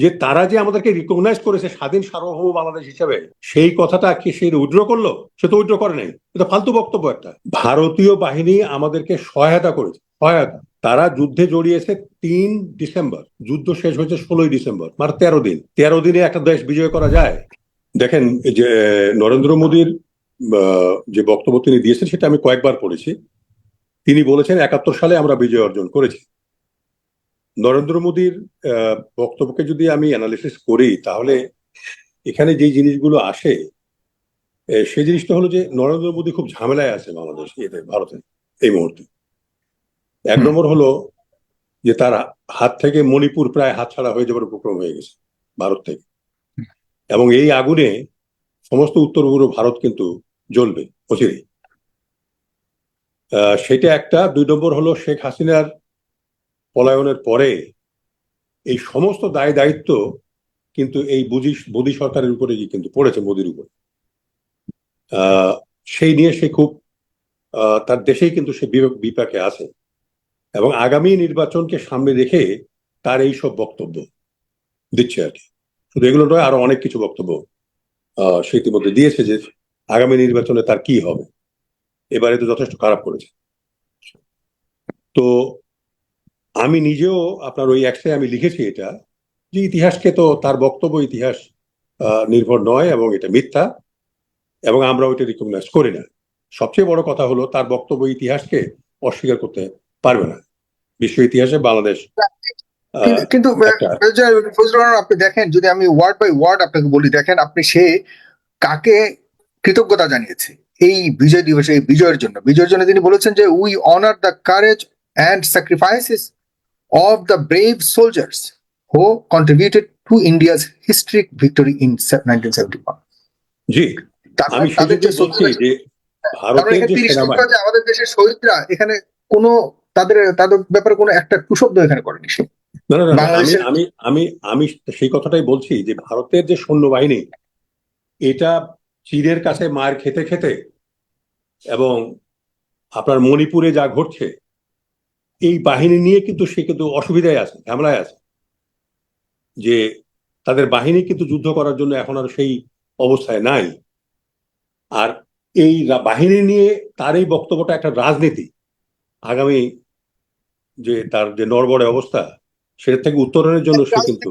যে তারা যে আমাদেরকে রিকগনাইজ করেছে স্বাধীন সার্বভৌম বাংলাদেশ হিসেবে, সেই কথাটা কি সে উইড্র করল? সে তো উইড্র করে নাই। এটা ফালতু বক্তব্য একটা। ভারতীয় বাহিনী আমাদেরকে সহায়তা করেছে। সহায়তা। তারা যুদ্ধে জড়িয়েছে তিন ডিসেম্বর। যুদ্ধ শেষ হয়েছে ষোলোই ডিসেম্বর মানে তেরো দিন। তেরো দিনে একটা দেশ বিজয় করা যায়। দেখেন যে, নরেন্দ্র মোদীর যে বক্তব্য তিনি দিয়েছেন, সেটা আমি কয়েকবার পড়েছি। তিনি বলেছেন, একাত্তর সালে আমরা বিজয় অর্জন করেছি। নরেন্দ্র মোদীর আহ, বক্তব্যকে যদি আমি অ্যানালিসিস করি তাহলে এখানে যে জিনিসগুলো আসে সেই জিনিসটা হলো যে নরেন্দ্র মোদী খুব ঝামেলায় আছে বাংলাদেশ এতে ভারতে এই মুহূর্তে। এক নম্বর হলো যে তার হাত থেকে মণিপুর প্রায় হাতছাড়া হয়ে যাবার উপক্রম হয়ে গেছে ভারত থেকে। এবং এই আগুনে সমস্ত উত্তর পূর্ব ভারত কিন্তু জ্বলবে অচিরেই। আহ, সেটা একটা। দুই নম্বর হলো শেখ হাসিনার পলায়নের পরে এই সমস্ত দায় দায়িত্ব কিন্তু এই বুঝি, মোদী সরকারের উপরে কিন্তু পড়েছে মোদির উপর। সেই নিয়ে সে খুব তার দেশেই কিন্তু সে বিপাকে আছে এবং আগামী নির্বাচনকে সামনে রেখে তার এই সব বক্তব্য দিচ্ছে আর কি। শুধু এগুলো নয়, আরও অনেক কিছু বক্তব্য সে ইতিমধ্যে দিয়েছে যে আগামী নির্বাচনে তার কি হবে। এবারে তো যথেষ্ট খারাপ করেছে। তো আমি নিজেও আপনার ওই একসে আমি লিখেছি এটা যে ইতিহাসকে তো তার বক্তব্য ইতিহাস নির্ভর নয় এবং এটা মিথ্যা এবং আমরা ওইটা রিকগনাইজ করি না। সবচেয়ে বড় কথা হলো তার বক্তব্য ইতিহাসকে অস্বীকার করতে পারবে না। বিশ্ব ইতিহাসে বাংলাদেশ কিন্তু- আপনি দেখেন যদি আমি ওয়ার্ড বাই ওয়ার্ড আপনাকে বলি দেখেন আপনি সে কাকে কৃতজ্ঞতা জানিয়েছে এই বিজয় দিবসে এই বিজয়ের জন্য। বিজয়ের জন্য তিনি বলেছেন যে we honour the courage and sacrifices brave soldiers who contributed to India's historic victory in nineteen seventy one জি আমি তাদের বলছি যে ভারতের যে সেনাবাহিনী আমাদের দেশের শহীদরা এখানে কোনো তাদের তাদের ব্যাপারে কোনো একটা কুশব্দ এখানে করেনি সে। না, না, আমি আমি আমি আমি সেই কথাটাই বলছি যে ভারতের যে সৈন্যবাহিনী এটা চীনের কাছে মার খেতে খেতে এবং আপনার মণিপুরে যা ঘটছে এই বাহিনী নিয়ে কিন্তু সে কিন্তু অসুবিধায় আছে ঝামেলায় আছে। যে তাদের বাহিনী কিন্তু যুদ্ধ করার জন্য এখন আর সেই অবস্থায় নাই। আর এই বাহিনী নিয়ে তার এই বক্তব্যটা একটা রাজনীতি। আগামী যে তার যে নড়বড়ে অবস্থা সেটা থেকে উত্তরণের জন্য সে কিন্তু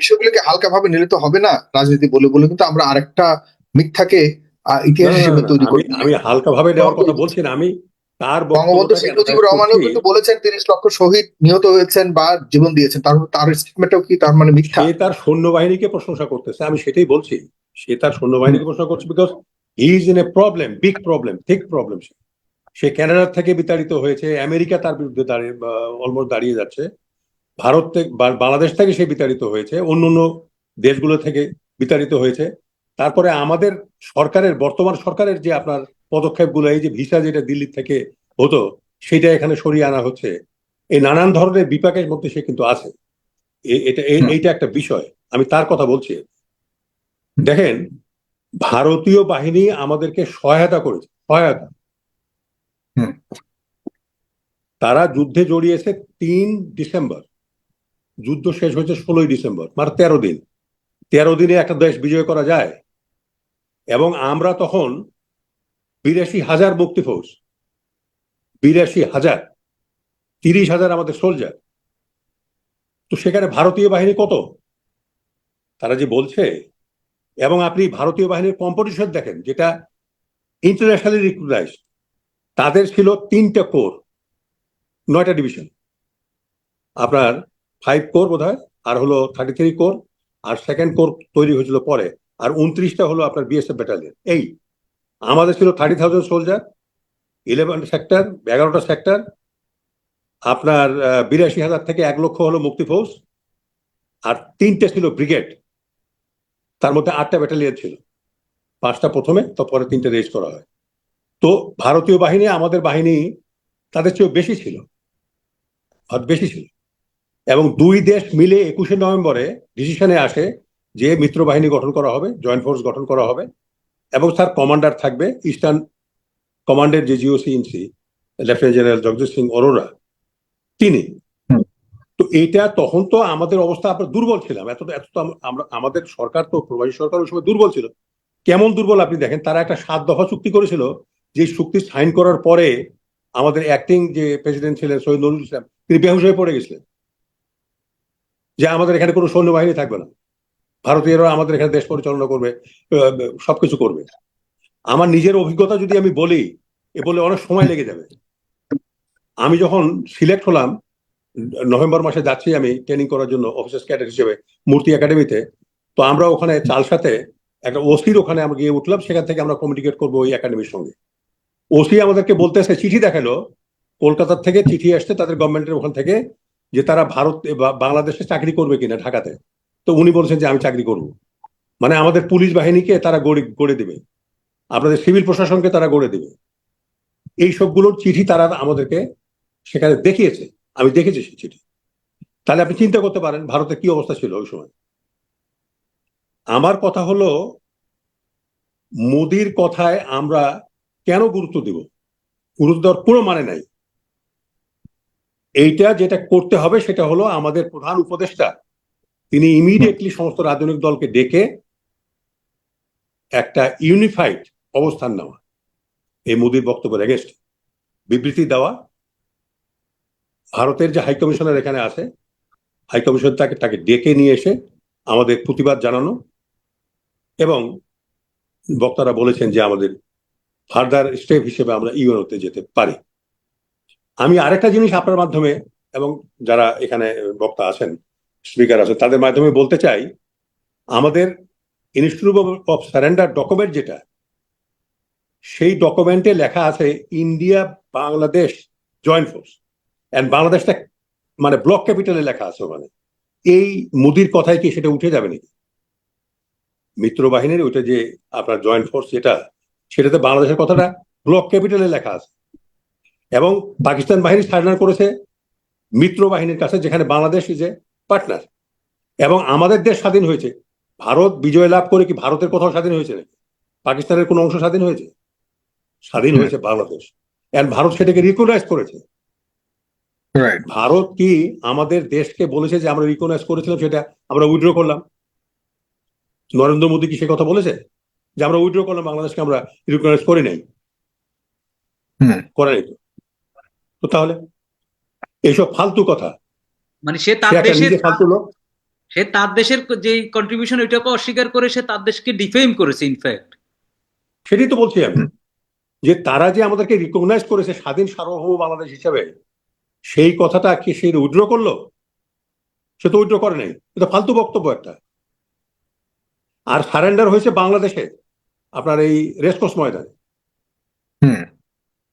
বিষয়গুলোকে হালকা ভাবে নিলে তো হবে না রাজনীতি বলে বলে কিন্তু আমরা আরেকটা মিথ্যাকে ইতিহাস হিসেবে তৈরি করি। আমি হালকা ভাবে নেওয়ার কথা বলছি না আমি তার বঙ্গবন্ধু শেখ মুজিবুর রহমানও কিন্তু বলেছেন তিরিশ লক্ষ শহীদ নিহত হয়েছেন বা জীবন দিয়েছেন। তার তার স্টেটমেন্টও কি তার মানে মিথ্যা? সে তার সৈন্যবাহিনীকে প্রশংসা করতেছে আমি সেটাই বলছি। সে তার সৈন্যবাহিনীকে প্রশংসা করছে because he is in a problem big problem ঠিক প্রবলেম সে। সে কানাডা থেকে বিতাড়িত হয়েছে আমেরিকা তার বিরুদ্ধে দাঁড়িয়ে অলমোস্ট দাঁড়িয়ে যাচ্ছে। ভারত থেকে বাংলাদেশ থেকে সে বিতাড়িত হয়েছে অন্য অন্য দেশগুলো থেকে বিতাড়িত হয়েছে। তারপরে আমাদের সরকারের বর্তমান সরকারের যে আপনার পদক্ষেপগুলো এই যে ভিসা যেটা দিল্লি থেকে হতো সেটা এখানে সরিয়ে আনা হচ্ছে। এই নানান ধরনের বিপাকের মধ্যে সে কিন্তু আছে। এটা এইটা একটা বিষয়। আমি তার কথা বলছি। দেখেন ভারতীয় বাহিনী আমাদেরকে সহায়তা করেছে সহায়তা। তারা যুদ্ধে জড়িয়েছে তিন ডিসেম্বর। যুদ্ধ শেষ হয়েছে ষোলোই ডিসেম্বর মানে তেরো দিন। তেরো দিনে একটা দেশ বিজয় করা যায়। এবং আমরা তখন বিরাশি হাজার মুক্তি ফৌজ বিরাশি হাজার, তিরিশ হাজার আমাদের সোলজার তো সেখানে ভারতীয় বাহিনী কত? তারা যে বলছে, এবং আপনি ভারতীয় বাহিনীর কম্পিটিশন দেখেন, যেটা ইন্টারন্যাশনালি রিকগনাইজ তাদের ছিল তিনটা কোর নয়টা ডিভিশন আপনার ফাইভ কোর বোধ আর হলো থার্টি থ্রি কোর আর সেকেন্ড কোর তৈরি হয়েছিল পরে। আর উনত্রিশটা হলো আপনার বিএসএফ ব্যাটালিয়ন এই, আমাদের ছিল thirty thousand soldier eleven sector এগারোটা সেক্টর আপনার বিরাশি হাজার থেকে এক লক্ষ হলো মুক্তি ফৌজ আর তিনটে ছিল ব্রিগেড তার মধ্যে আটটা ব্যাটালিয়ন ছিল। পাঁচটা প্রথমে তারপরে তিনটে রেজ করা হয়। তো ভারতীয় বাহিনী, আমাদের বাহিনী তাদের চেয়েও বেশি ছিল। বেশি ছিল। এবং দুই দেশ মিলে একুশে নভেম্বরে ডিসিশনে আসে যে মিত্র বাহিনী গঠন করা হবে জয়েন্ট ফোর্স গঠন করা হবে এবং তার কমান্ডার থাকবে ইস্টার্ন কমান্ডের যে GOC in C lieutenant general Jagjit Singh Aurora. তিনি। তো এইটা তখন তো আমাদের অবস্থা আমরা দুর্বল ছিলাম। এত এত তো আমরা আমাদের সরকার তো প্রবাসী সরকার ওই সময় দুর্বল ছিল। কেমন দুর্বল আপনি দেখেন তারা একটা সাত দফা চুক্তি করেছিল যে চুক্তি সাইন করার পরে আমাদের অ্যাক্টিং যে প্রেসিডেন্ট ছিলেন সৈয়দ নজরুল ইসলাম তিনি বেহুশ হয়ে পড়ে গেছিলেন। যে আমাদের এখানে কোনো সৈন্যবাহিনী থাকবে না। ভারতীয়রা আমাদের এখানে দেশ পরিচালনা করবে সবকিছু করবে। আমার নিজের অভিজ্ঞতা যদি আমি বলি, এ বলে অনেক সময় লেগে যাবে। আমি যখন সিলেক্ট হলাম, নভেম্বর মাসে যাচ্ছি আমি ট্রেনিং করার জন্য অফিসার ক্যাডেট হিসেবে মূর্তি একাডেমিতে তো আমরা ওখানে চাল সাথে একটা ওসির ওখানে আমরা গিয়ে উঠলাম, সেখান থেকে আমরা কমিউনিকেট করব ওই একাডেমির সঙ্গে। ওসি আমাদেরকে বলতে বলতেছে চিঠি দেখাল, কলকাতার থেকে চিঠি আসছে তাদের গভর্নমেন্টের ওখান থেকে যে তারা ভারত বাংলাদেশে চাকরি করবে কিনা ঢাকাতে। তো উনি বলছেন যে আমি চাকরি করব। মানে আমাদের পুলিশ বাহিনীকে তারা গড়ে গড়ে দেবে। আপনাদের সিভিল প্রশাসনকে তারা গড়ে দেবে। এই সবগুলোর চিঠি তারা আমাদেরকে সেখানে দেখিয়েছে। আমি দেখেছি সেই চিঠি। তাহলে আপনি চিন্তা করতে পারেন ভারতের কি অবস্থা ছিল ওই সময়? আমার কথা হলো, মোদির কথায় আমরা কেন গুরুত্ব দিব? গুরুত্ব দেওয়ার কোনো মানে নাই। এইটা যেটা করতে হবে সেটা হলো আমাদের প্রধান উপদেষ্টা তিনি ইমিডিয়েটলি সমস্ত রাজনৈতিক দলকে ডেকে একটা ইউনিফাইড অবস্থান নেওয়া। এই মোদির বক্তব্যের এগেনস্ট বিবৃতি দেওয়া। ভারতের যে হাইকমিশনার এখানে আছে হাইকমিশন তাকে তাকে ডেকে নিয়ে এসে আমাদের প্রতিবাদ জানানো এবং বক্তারা বলেছেন যে আমাদের ফার্দার স্টেপ হিসেবে আমরা ইউএনওতে যেতে পারি। আমি আরেকটা জিনিস আপনার মাধ্যমে এবং যারা এখানে বক্তা আছেন স্পিকার আছে। তাদের মাধ্যমে বলতে চাই, আমাদের ইনস্টিটিউট অফ সারেন্ডার ডকুমেন্ট যেটা, সেই ডকুমেন্টে লেখা আছে India Bangladesh joint force and বাংলাদেশটা মানে ব্লক ক্যাপিটালে লেখা আছে ওখানে। এই মোদির কথায় কি সেটা উঠে যাবে নাকি? মিত্র বাহিনীর ওইটা যে আপনার জয়েন্ট ফোর্স যেটা, সেটাতে বাংলাদেশের কথাটা ব্লক ক্যাপিটালে লেখা আছে। এবং পাকিস্তান বাহিনী সারেন্ডার করেছে মিত্র বাহিনীর কাছে, যেখানে বাংলাদেশ এ পার্টনার এবং আমাদের দেশ স্বাধীন হয়েছে। ভারত বিজয় লাভ করে কি ভারতের কোথাও স্বাধীন হয়েছে নাকি? পাকিস্তানের কোনো অংশ স্বাধীন হয়েছে? স্বাধীন হয়েছে বাংলাদেশ। এন্ড ভারত সেটাকে রিকগনাইজ করেছে। ভারত কি আমাদের দেশকে বলেছে যে আমরা রিকগনাইজ করেছিলাম সেটা আমরা উইথড্র করলাম? নরেন্দ্র মোদী কি সে কথা বলেছে? যে আমরা উইথড্র করলাম বাংলাদেশকে আমরা রিকগনাইজ করি নাই। করে নাই। তো তাহলে এইসব ফালতু কথা। মানে সে তার দেশের সে তার দেশের যে কন্ট্রিবিউশন ওইটাকে অস্বীকার করে সে তার দেশকে ডিফেম করেছে ইনফ্যাক্ট সেটাই তো বলছি আমি। যে তারা যে আমাদেরকে রিকগনাইজ করেছে স্বাধীন সার্বভৌম বাংলাদেশ হিসাবে সেই কথাটা কি সে উইথড্র করল? সে তো উইথড্র করে নাই। এটা ফালতু বক্তব্য একটা। আর সারেন্ডার হয়েছে বাংলাদেশে আপনার এই রেসকোর্স ময়দানে। হুম।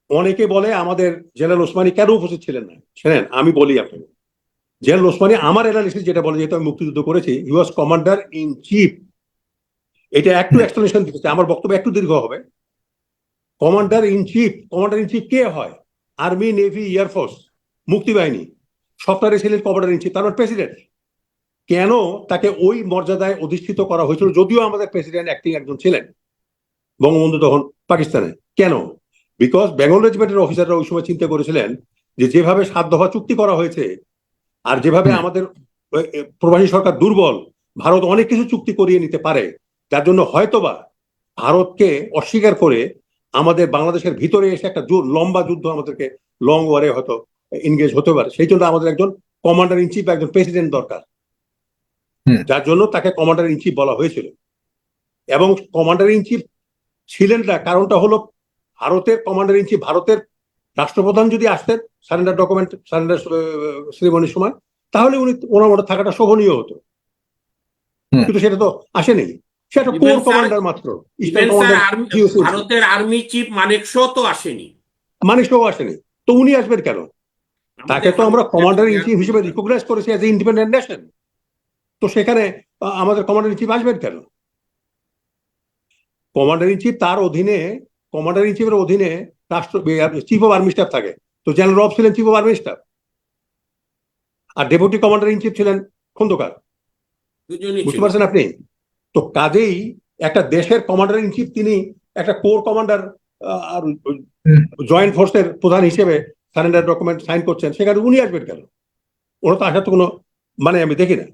অনেকে বলে আমাদের জেনারেল ওসমানী কেন উপস্থিত ছিলেন না? শোনেন আমি বলি আপনাকে। জেনারেল ওসমানী আমার অ্যানালিসিস যেটা বলে, যেহেতু আমি মুক্তিযুদ্ধ করেছি he was commander in chief এটা একটু এক্সপ্লেনেশন দিতে আমার বক্তব্য একটু দীর্ঘ হবে। Commander in chief commander in chief কে হয়? Army navy air force Muktibahini. সফটওয়্যারে ছিলেন কমান্ডার ইন চিফ তার প্রেসিডেন্ট কেন তাকে ওই মর্যাদায় অধিষ্ঠিত করা হয়েছিল? যদিও আমাদের প্রেসিডেন্ট অ্যাক্টিং একজন ছিলেন, বঙ্গবন্ধু তখন পাকিস্তানে। কেন? বিকজ বেঙ্গল রেজিমেন্টের অফিসাররা ওই সময় চিন্তা করেছিলেন যে যেভাবে সাত দফা চুক্তি করা হয়েছে আর যেভাবে আমাদের প্রবাসী সরকার দুর্বল ভারত অনেক কিছু চুক্তি করিয়ে নিতে পারে যার জন্য হয়তোবা ভারতকে অস্বীকার করে আমাদের বাংলাদেশের ভিতরে এসে একটা লম্বা যুদ্ধ আমাদেরকে লং ওয়ারে হয়তো এনগেজ হতে পারে। সেই জন্য আমাদের একজন কমান্ডার ইন চিফ একজন প্রেসিডেন্ট দরকার। যার জন্য তাকে কমান্ডার ইন চিফ বলা হয়েছিল। এবং কমান্ডার ইন চিফ ছিলেন না কারণটা হলো ভারতের কমান্ডার ইন চিফ ভারতের রাষ্ট্রপ্রধান যদি আসতেন সারেন্ডার ডকুমেন্ট সারেন্ডার সেরিমনির সময় তাহলে উনি ওনার মধ্যে থাকাটা শোভনীয় হতো। কিন্তু সেটা তো আসেনি। সে একটা Even কোর কমান্ডার মাত্র ভারতের আর্মি চিফ মানেক শো তো আসেনি। মানিকশও আসেনি। তো উনি আসবেন কেন? তাকে তো আমরা কমান্ডার ইন চিফ হিসেবে রিকগনাইজ করেছি অ্যাজ এ ইন্ডিপেন্ডেন্ট নেশন তো সেখানে আমাদের কমান্ডার ইন চিফ আসবেন কেন? কমান্ডার ইন চিফ তার অধীনে কমান্ডার ইন চিফের অধীনে রাষ্ট্র চিফ অফ আর্মি স্টাফ থাকে। তো জেনারেল রব ছিলেন চিফ অফ আর্মি স্টাফ আর ডেপুটি কমান্ডার ইন চিফ ছিলেন খন্দকার। বুঝতে পারছেন আপনি? তো কাজেই একটা দেশের কমান্ডার ইন চিফ তিনি একটা কোর কমান্ডার আর। জয়েন্ট ফোর্সের প্রধান হিসেবে সারেন্ডার ডকুমেন্ট সাইন করছেন। সেখানে উনি আসবেন কেন? ওরা তো আসার তো কোনো মানে আমি দেখি না।